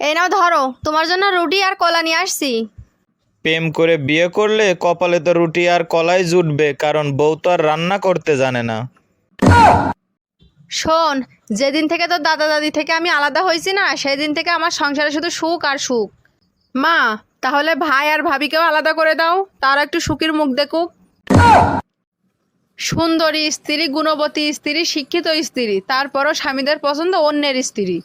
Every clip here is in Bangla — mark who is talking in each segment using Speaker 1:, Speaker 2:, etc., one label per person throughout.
Speaker 1: এই নাও ধরো তোমার জন্য রুটি আর কলা নিয়ে আসছি।
Speaker 2: প্রেম করে বিয়ে করলে কপালে তো রুটি আর কলাই জুটবে কারণ বউ তো আর রান্না করতে জানে না।
Speaker 1: শোন যেদিন থেকে তোর দাদা দাদি থেকে আমি আলাদা হয়েছি না সেই দিন থেকে আমার সংসারে শুধু সুখ আর সুখ। মা তাহলে ভাই আর ভাবিকেও আলাদা করে দাও তারা একটু সুখীর মুখ দেখুক। সুন্দরী স্ত্রী গুণবতী স্ত্রী শিক্ষিত স্ত্রী তারপরও স্বামীদের পছন্দ অন্যের স্ত্রী।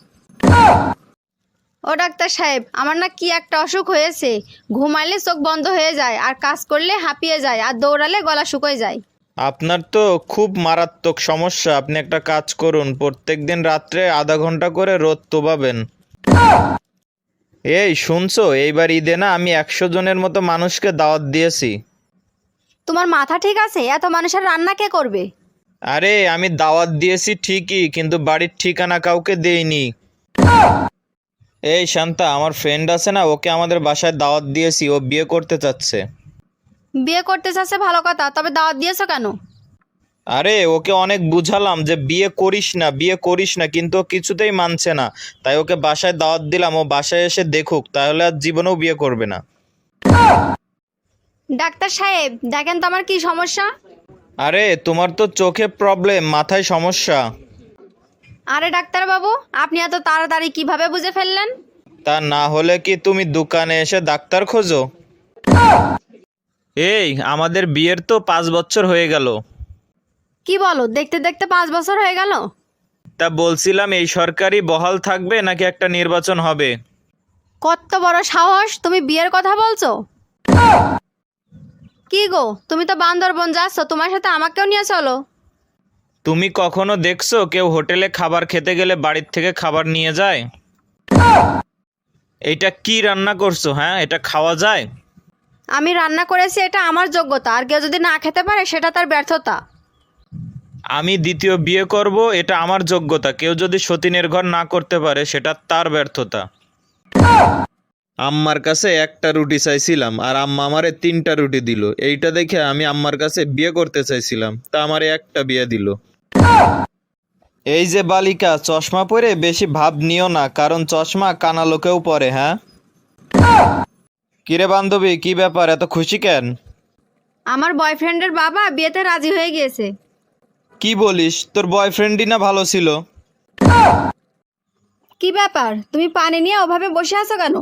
Speaker 1: ও ডাক্তার সাহেব আমার না কি একটা অসুখ হয়েছে। ঘুমাইলে চোখ বন্ধ হয়ে যায় আর কাজ করলে হাঁপিয়ে যায় আর দৌড়ালে গলা শুকোয় যায়।
Speaker 2: আপনার তো খুব মারাত্মক সমস্যা। আপনি একটা কাজ করুন প্রত্যেকদিন রাত্রে আধা ঘণ্টা করে রোদ তোবাবেন। এই শুনছো? এইবার ঈদে না আমি একশো জনের মতো মানুষকে দাওয়াত দিয়েছি।
Speaker 1: তোমার মাথা ঠিক আছে? এত মানুষের রান্না কে করবে?
Speaker 2: আরে আমি দাওয়াত দিয়েছি ঠিকই কিন্তু বাড়ির ঠিকানা কাউকে দেইনি। এই শান্তা আমার ফ্রেন্ড আছে না ওকে আমাদের বাসায় দাওয়াত দিয়েছি ও বিয়ে করতে চাচ্ছে।
Speaker 1: বিয়ে করতে চাচ্ছে ভালো কথা তবে দাওয়াত দিয়েছ কেন?
Speaker 2: আরে ওকে অনেক বুঝালাম যে বিয়ে করিস না বিয়ে করিস না কিন্তু ও কিছুতেই মানছে না। তাই ওকে বাসায় দাওয়াত দিলাম ও বাসায় এসে দেখুক তাহলে আর জীবনেও বিয়ে করবে না।
Speaker 1: ডাক্তার সাহেব দেখেন তো আমার কি সমস্যা?
Speaker 2: আরে তোমার তো চোখে প্রবলেম মাথায় সমস্যা।
Speaker 1: আরে ডাক্তার বাবু আপনি এত তাড়াতাড়ি কীভাবে বুঝে ফেললেন?
Speaker 2: তা না হলে কি তুমি দোকানে এসে ডাক্তার খোঁজো? এই আমাদের বিয়ের তো পাঁচ বছর হয়ে গেল।
Speaker 1: কি বলো দেখতে দেখতে পাঁচ বছর হয়ে গেল?
Speaker 2: তা বলছিলাম এই সরকারি বহাল থাকবে নাকি একটা নির্বাচন হবে?
Speaker 1: কত বড় সাহস তুমি বিয়ের কথা বলছো? কি গো তুমি তো বান্দরবন যাচ্ছ তোমার সাথে আমাকেও নিয়ে চলো।
Speaker 2: তুমি কখনো দেখছ কেউ হোটেলে খাবার খেতে গেলে বাড়ির থেকে খাবার নিয়ে যায়? এইটা কি রান্না করছ হ্যাঁ? এটা খাওয়া যায়?
Speaker 1: আমি রান্না করেছি এটা আমার যোগ্যতা। আর কেউ যদি না খেতে পারে সেটা তার ব্যর্থতা।
Speaker 2: আমি দ্বিতীয় বিয়ে করব এটা আমার যোগ্যতা। কেউ যদি সতীনের ঘর না করতে পারে সেটা তার ব্যর্থতা। আম্মার কাছে একটা রুটি চাইছিলাম আর আম্মা আমারে তিনটা রুটি দিল। এইটা দেখে আমি আম্মার কাছে বিয়ে করতে চাইছিলাম তা আমারে একটা বিয়ে দিল। এই যে বালিকা চশমা পরে বেশি ভাব নিও না কারণ চশমা কানা লোকেও পরে হ্যাঁ? কিরে বান্ধবী কি ব্যাপার এত খুশি কেন?
Speaker 1: আমার বয়ফ্রেন্ডের বাবা বিয়েতে রাজি হয়ে গিয়েছে।
Speaker 2: কি বলিস তোর বয়ফ্রেন্ডই না ভালো ছিল?
Speaker 1: কি ব্যাপার তুমি পানি নিয়ে ওভাবে বসে আছো কেন?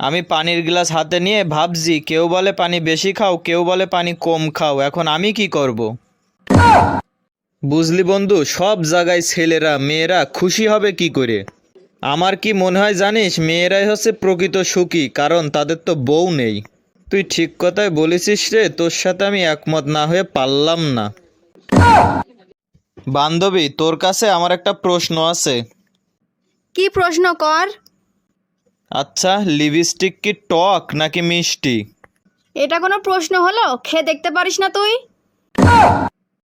Speaker 2: আমি পানির গ্লাস হাতে নিয়ে ভাবছি কেউ বলে পানি বেশি খাও কেউ বলে পানি কম খাও এখন আমি কি করব? বুঝলি বন্ধু সব জায়গায় ছেলেরা মেয়েরা খুশি হবে কি করে? আমার কি মনে হয় জানিস মেয়েরাই হচ্ছে প্রকৃত সুখী কারণ তাদের তো বউ নেই। তুই ঠিক কথাই বলেছিস রে তোর সাথে আমি একমত না হয়ে পারলাম না। বান্ধবী তোর কাছে আমার একটা প্রশ্ন আছে।
Speaker 1: কি প্রশ্ন কর?
Speaker 2: আচ্ছা লিপস্টিক কি টক নাকি মিষ্টি?
Speaker 1: এটা কোনো প্রশ্ন হলো? খেয়ে দেখতে পারিস না তুই?